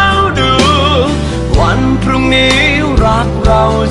น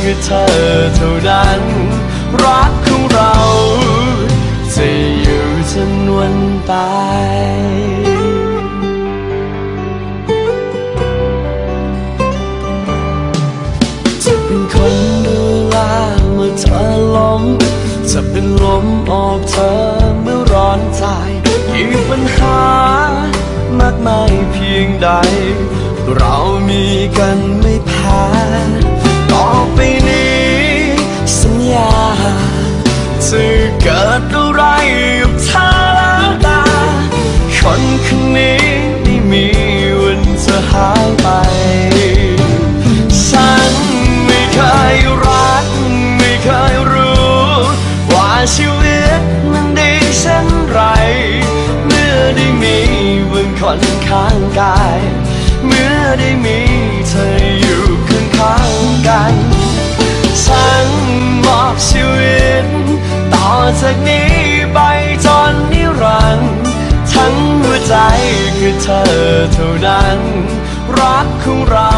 คือเธอเท่านั้น รักของเราจะอยู่จนวันตายจะเป็นคนดูแลเมื่อเธอล้มจะเป็นลมออกเธอเมื่อร้อนใจกี่ปัญหามากมายเพียงใด เรามีกันไม่แพ้ ต่อไปนี้ สัญญาจะเกิดอะไรกับเธอแล้วตาคนคนนี้ไม่มีวันจะหายไป ฉันไม่เคยรัก ไม่เคยรู้ ว่าชีวิตมันดีเช่นไร เมื่อได้มีมึงคนข้างกาย เมื่อได้มีเธออยู่ กัน ฉันมอบชีวิต ต่อจากนี้ไปจนนิรันดร์ทั้งหัวใจคือเธอเท่านั้น รักของเรา